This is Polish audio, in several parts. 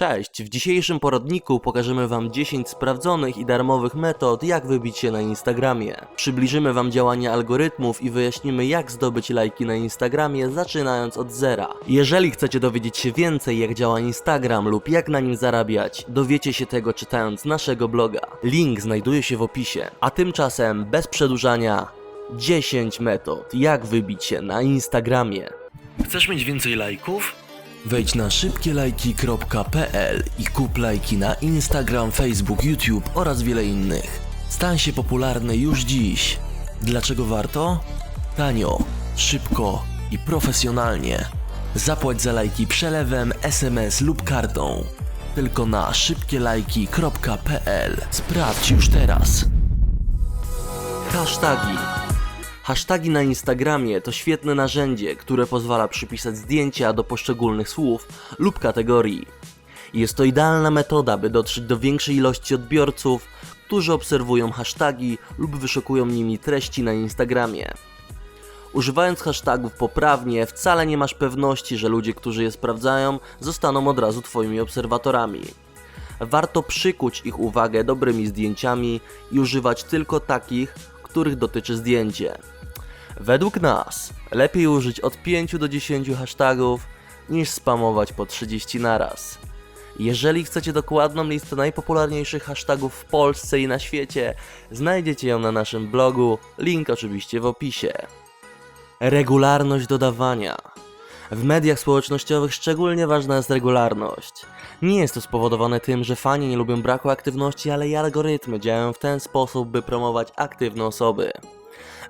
Cześć, w dzisiejszym poradniku pokażemy Wam 10 sprawdzonych i darmowych metod, jak wybić się na Instagramie. Przybliżymy Wam działanie algorytmów i wyjaśnimy, jak zdobyć lajki na Instagramie, zaczynając od zera. Jeżeli chcecie dowiedzieć się więcej, jak działa Instagram lub jak na nim zarabiać, dowiecie się tego czytając naszego bloga. Link znajduje się w opisie. A tymczasem, bez przedłużania, 10 metod, jak wybić się na Instagramie. Chcesz mieć więcej lajków? Wejdź na szybkielajki.pl i kup lajki na Instagram, Facebook, YouTube oraz wiele innych. Stań się popularny już dziś. Dlaczego warto? Tanio, szybko i profesjonalnie. Zapłać za lajki przelewem, SMS lub kartą. Tylko na szybkielajki.pl. Sprawdź już teraz. Hashtagi. Hashtagi na Instagramie to świetne narzędzie, które pozwala przypisać zdjęcia do poszczególnych słów lub kategorii. Jest to idealna metoda, by dotrzeć do większej ilości odbiorców, którzy obserwują hashtagi lub wyszukują nimi treści na Instagramie. Używając hashtagów poprawnie, wcale nie masz pewności, że ludzie, którzy je sprawdzają, zostaną od razu Twoimi obserwatorami. Warto przykuć ich uwagę dobrymi zdjęciami i używać tylko takich, których dotyczy zdjęcie. Według nas lepiej użyć od 5 do 10 hashtagów niż spamować po 30 naraz. Jeżeli chcecie dokładną listę najpopularniejszych hashtagów w Polsce i na świecie, znajdziecie ją na naszym blogu, link oczywiście w opisie. Regularność dodawania. W mediach społecznościowych szczególnie ważna jest regularność. Nie jest to spowodowane tym, że fani nie lubią braku aktywności, ale i algorytmy działają w ten sposób, by promować aktywne osoby.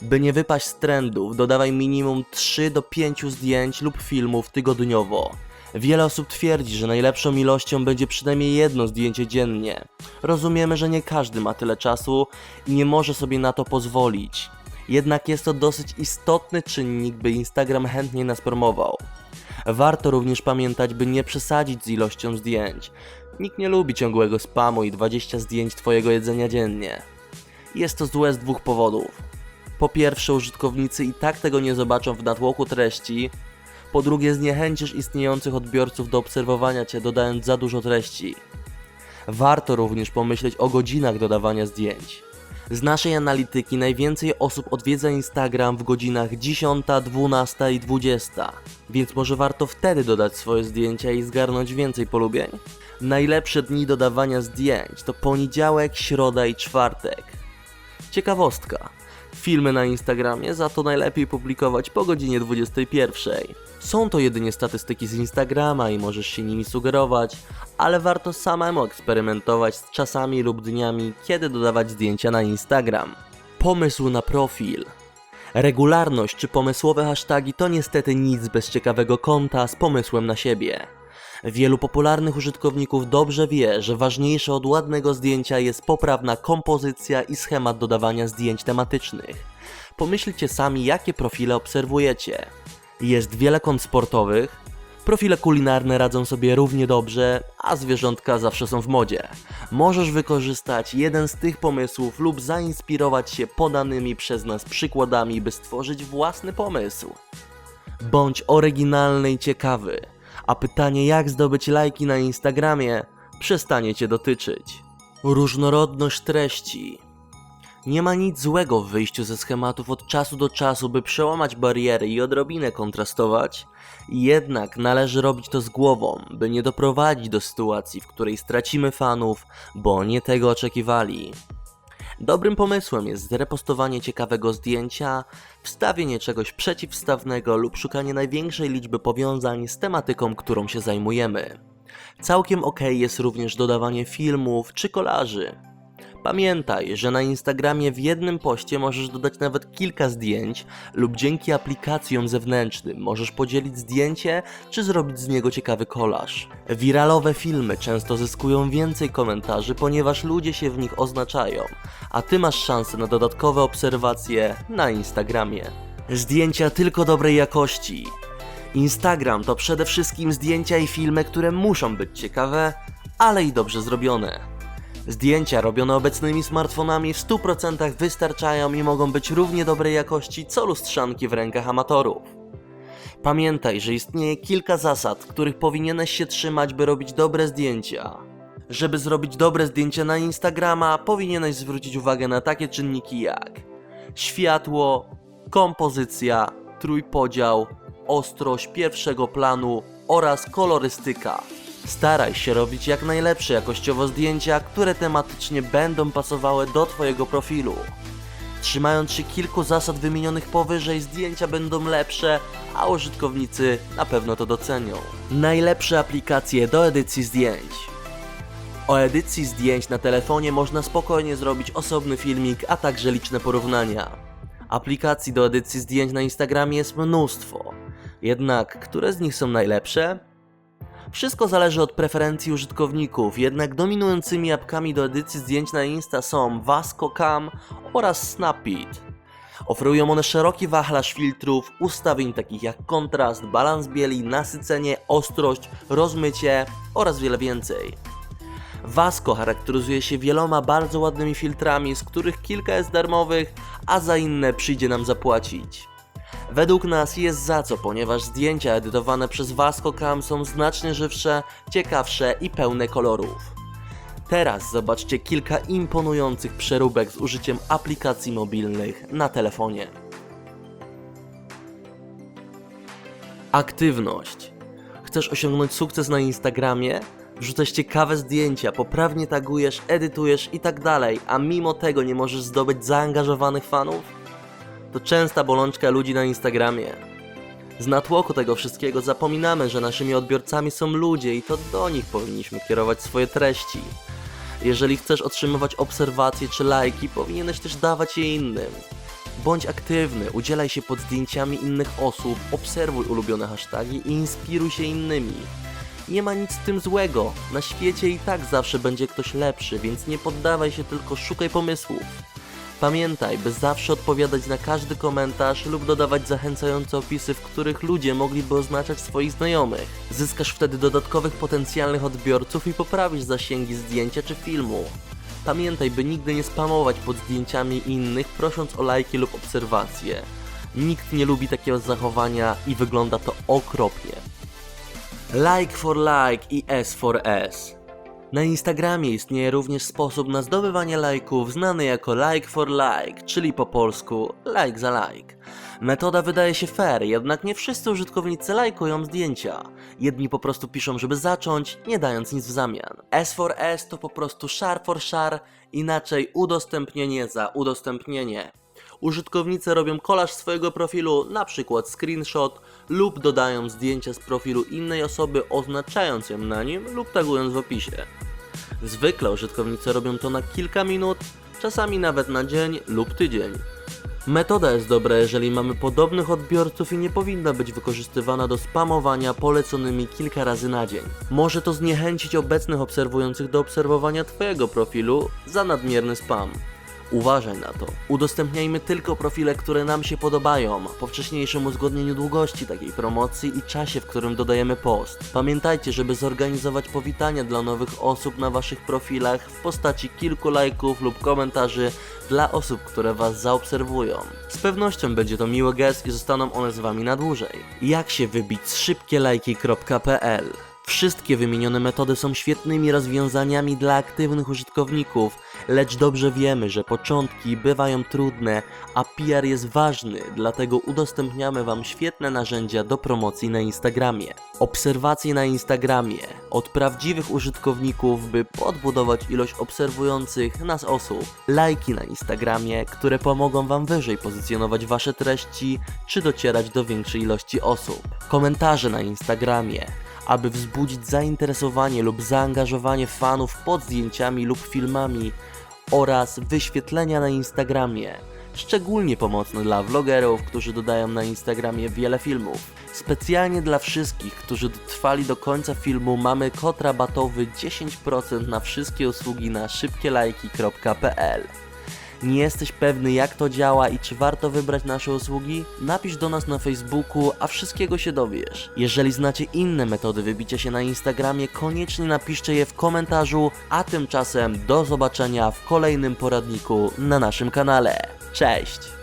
By nie wypaść z trendów, dodawaj minimum 3 do 5 zdjęć lub filmów tygodniowo. Wiele osób twierdzi, że najlepszą ilością będzie przynajmniej jedno zdjęcie dziennie. Rozumiemy, że nie każdy ma tyle czasu i nie może sobie na to pozwolić. Jednak jest to dosyć istotny czynnik, by Instagram chętnie nas promował. Warto również pamiętać, by nie przesadzić z ilością zdjęć. Nikt nie lubi ciągłego spamu i 20 zdjęć Twojego jedzenia dziennie. Jest to złe z dwóch powodów. Po pierwsze, użytkownicy i tak tego nie zobaczą w natłoku treści. Po drugie, zniechęcisz istniejących odbiorców do obserwowania Cię, dodając za dużo treści. Warto również pomyśleć o godzinach dodawania zdjęć. Z naszej analityki najwięcej osób odwiedza Instagram w godzinach 10, 12 i 20, więc może warto wtedy dodać swoje zdjęcia i zgarnąć więcej polubień? Najlepsze dni dodawania zdjęć to poniedziałek, środa i czwartek. Ciekawostka. Filmy na Instagramie za to najlepiej publikować po godzinie 21. Są to jedynie statystyki z Instagrama i możesz się nimi sugerować, ale warto samemu eksperymentować z czasami lub dniami, kiedy dodawać zdjęcia na Instagram. Pomysł na profil. Regularność czy pomysłowe hasztagi to niestety nic bez ciekawego konta z pomysłem na siebie. Wielu popularnych użytkowników dobrze wie, że ważniejsze od ładnego zdjęcia jest poprawna kompozycja i schemat dodawania zdjęć tematycznych. Pomyślcie sami, jakie profile obserwujecie. Jest wiele kont sportowych, profile kulinarne radzą sobie równie dobrze, a zwierzątka zawsze są w modzie. Możesz wykorzystać jeden z tych pomysłów lub zainspirować się podanymi przez nas przykładami, by stworzyć własny pomysł. Bądź oryginalny i ciekawy, a pytanie jak zdobyć lajki na Instagramie przestanie Cię dotyczyć. Różnorodność treści. Nie ma nic złego w wyjściu ze schematów od czasu do czasu, by przełamać bariery i odrobinę kontrastować. Jednak należy robić to z głową, by nie doprowadzić do sytuacji, w której stracimy fanów, bo nie tego oczekiwali. Dobrym pomysłem jest zrepostowanie ciekawego zdjęcia, wstawienie czegoś przeciwstawnego lub szukanie największej liczby powiązań z tematyką, którą się zajmujemy. Całkiem ok jest również dodawanie filmów czy kolaży. Pamiętaj, że na Instagramie w jednym poście możesz dodać nawet kilka zdjęć lub dzięki aplikacjom zewnętrznym możesz podzielić zdjęcie czy zrobić z niego ciekawy kolaż. Wiralowe filmy często zyskują więcej komentarzy, ponieważ ludzie się w nich oznaczają, a ty masz szansę na dodatkowe obserwacje na Instagramie. Zdjęcia tylko dobrej jakości. Instagram to przede wszystkim zdjęcia i filmy, które muszą być ciekawe, ale i dobrze zrobione. Zdjęcia robione obecnymi smartfonami w 100% wystarczają i mogą być równie dobrej jakości co lustrzanki w rękach amatorów. Pamiętaj, że istnieje kilka zasad, których powinieneś się trzymać, by robić dobre zdjęcia. Żeby zrobić dobre zdjęcie na Instagrama, powinieneś zwrócić uwagę na takie czynniki jak światło, kompozycja, trójpodział, ostrość pierwszego planu oraz kolorystyka. Staraj się robić jak najlepsze jakościowo zdjęcia, które tematycznie będą pasowały do Twojego profilu. Trzymając się kilku zasad wymienionych powyżej, zdjęcia będą lepsze, a użytkownicy na pewno to docenią. Najlepsze aplikacje do edycji zdjęć. O edycji zdjęć na telefonie można spokojnie zrobić osobny filmik, a także liczne porównania. Aplikacji do edycji zdjęć na Instagramie jest mnóstwo. Jednak, które z nich są najlepsze? Wszystko zależy od preferencji użytkowników, jednak dominującymi apkami do edycji zdjęć na Insta są Vasco Cam oraz Snapit. Oferują one szeroki wachlarz filtrów, ustawień takich jak kontrast, balans bieli, nasycenie, ostrość, rozmycie oraz wiele więcej. Vasco charakteryzuje się wieloma bardzo ładnymi filtrami, z których kilka jest darmowych, a za inne przyjdzie nam zapłacić. Według nas jest za co, ponieważ zdjęcia edytowane przez Vasco Cam są znacznie żywsze, ciekawsze i pełne kolorów. Teraz zobaczcie kilka imponujących przeróbek z użyciem aplikacji mobilnych na telefonie. Aktywność. Chcesz osiągnąć sukces na Instagramie? Wrzucasz ciekawe zdjęcia, poprawnie tagujesz, edytujesz i tak dalej, a mimo tego nie możesz zdobyć zaangażowanych fanów? To częsta bolączka ludzi na Instagramie. Z natłoku tego wszystkiego zapominamy, że naszymi odbiorcami są ludzie i to do nich powinniśmy kierować swoje treści. Jeżeli chcesz otrzymywać obserwacje czy lajki, powinieneś też dawać je innym. Bądź aktywny, udzielaj się pod zdjęciami innych osób, obserwuj ulubione hasztagi i inspiruj się innymi. Nie ma nic z tym złego, na świecie i tak zawsze będzie ktoś lepszy, więc nie poddawaj się, tylko szukaj pomysłów. Pamiętaj, by zawsze odpowiadać na każdy komentarz lub dodawać zachęcające opisy, w których ludzie mogliby oznaczać swoich znajomych. Zyskasz wtedy dodatkowych potencjalnych odbiorców i poprawisz zasięgi zdjęcia czy filmu. Pamiętaj, by nigdy nie spamować pod zdjęciami innych, prosząc o lajki lub obserwacje. Nikt nie lubi takiego zachowania i wygląda to okropnie. Like for like i S for S. Na Instagramie istnieje również sposób na zdobywanie lajków znany jako like for like, czyli po polsku like za like. Metoda wydaje się fair, jednak nie wszyscy użytkownicy lajkują zdjęcia. Jedni po prostu piszą, żeby zacząć, nie dając nic w zamian. S for S to po prostu share for share, inaczej udostępnienie za udostępnienie. Użytkownicy robią kolaż swojego profilu, na przykład screenshot, lub dodają zdjęcia z profilu innej osoby, oznaczając ją na nim lub tagując w opisie. Zwykle użytkownicy robią to na kilka minut, czasami nawet na dzień lub tydzień. Metoda jest dobra, jeżeli mamy podobnych odbiorców i nie powinna być wykorzystywana do spamowania poleconymi kilka razy na dzień. Może to zniechęcić obecnych obserwujących do obserwowania Twojego profilu za nadmierny spam. Uważaj na to. Udostępniajmy tylko profile, które nam się podobają, po wcześniejszym uzgodnieniu długości takiej promocji i czasie, w którym dodajemy post. Pamiętajcie, żeby zorganizować powitania dla nowych osób na waszych profilach w postaci kilku lajków lub komentarzy dla osób, które was zaobserwują. Z pewnością będzie to miły gest i zostaną one z wami na dłużej. Jak się wybić z szybkielajki.pl Wszystkie wymienione metody są świetnymi rozwiązaniami dla aktywnych użytkowników, lecz dobrze wiemy, że początki bywają trudne, a PR jest ważny, dlatego udostępniamy Wam świetne narzędzia do promocji na Instagramie. Obserwacje na Instagramie od prawdziwych użytkowników, by podbudować ilość obserwujących nas osób. Lajki na Instagramie, które pomogą Wam wyżej pozycjonować Wasze treści, czy docierać do większej ilości osób. Komentarze na Instagramie aby wzbudzić zainteresowanie lub zaangażowanie fanów pod zdjęciami lub filmami oraz wyświetlenia na Instagramie. Szczególnie pomocne dla vlogerów, którzy dodają na Instagramie wiele filmów. Specjalnie dla wszystkich, którzy dotrwali do końca filmu mamy kod rabatowy 10% na wszystkie usługi na szybkielajki.pl. Nie jesteś pewny jak to działa i czy warto wybrać nasze usługi? Napisz do nas na Facebooku, a wszystkiego się dowiesz. Jeżeli znacie inne metody wybicia się na Instagramie, koniecznie napiszcie je w komentarzu, a tymczasem do zobaczenia w kolejnym poradniku na naszym kanale. Cześć!